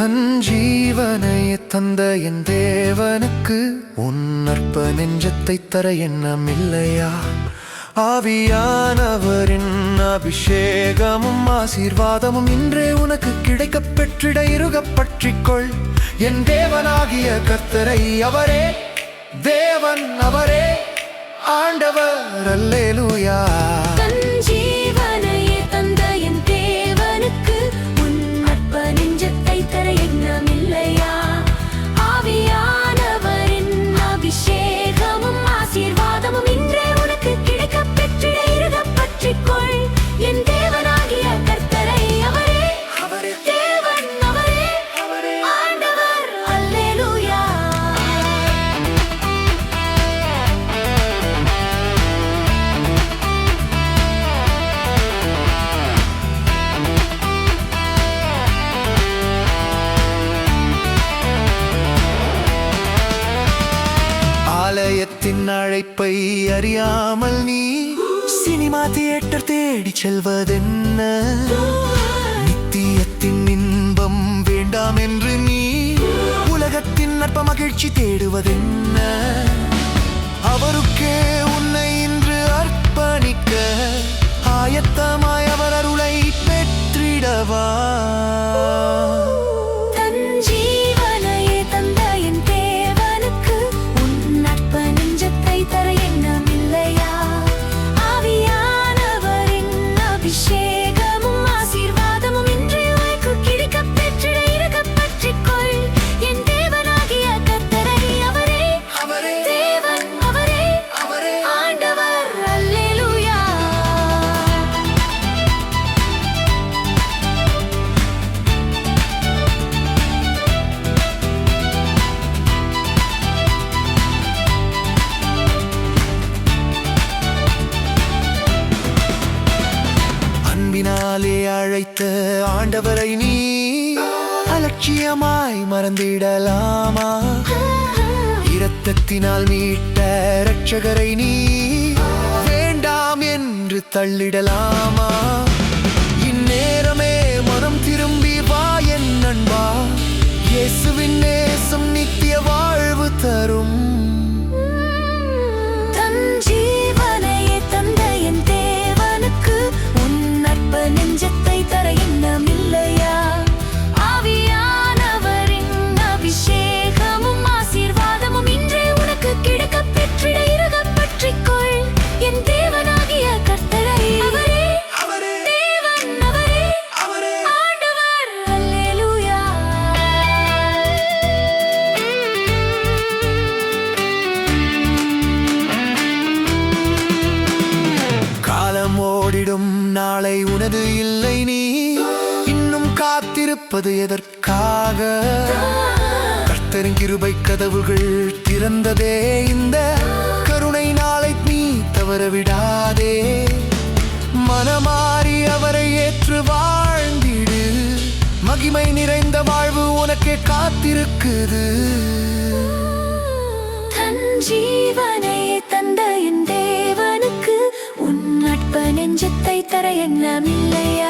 தன் ஜீவனையே தந்த என் தேவனுக்கு உன் அற்ப நெஞ்சத்தை தர எண்ணம் இல்லையா? ஆவியானவரின் அபிஷேகமும் ஆசீர்வாதமும் இன்றே உனக்கு கிடைக்க பெற்றிட இருக பற்றிக்கொள். என் தேவனாகிய கர்த்தரை அவரே தேவன் அவரே ஆண்டவர் அல்லேலூயா. ஆலயத்தின் அழைப்பை அறியாமல் நீ சினிமா தியேட்டர் தேடி செல்வதென்ன? நித்தியத்தின் இன்பம் வேண்டாம் என்று நீ உலகத்தின் நற்ப மகிழ்ச்சி தேடுவதென்ன? அழைத்த ஆண்டவரை நீ அலட்சியமாய் மறந்திடலாமா? இரத்தத்தினால் மீட்ட ரட்சகரை நீ வேண்டாம் என்று தள்ளிடலாமா? உனது இல்லை நீ. இன்னும் காத்திருப்பது எதற்காக? கர்த்தரின் கிருபை கதவுகள் திறந்ததே இந்த கருணை நாளை நீ தவற விடாதே. மனமாறி அவரை ஏற்று வாழ்ந்திடு. மகிமை நிறைந்த வாழ்வு உனக்கே காத்திருக்குது. தன் ஜீவனை தந்தையின் உன் நெஞ்சத்தை தர எண்ணமில்லையா? ஆவியா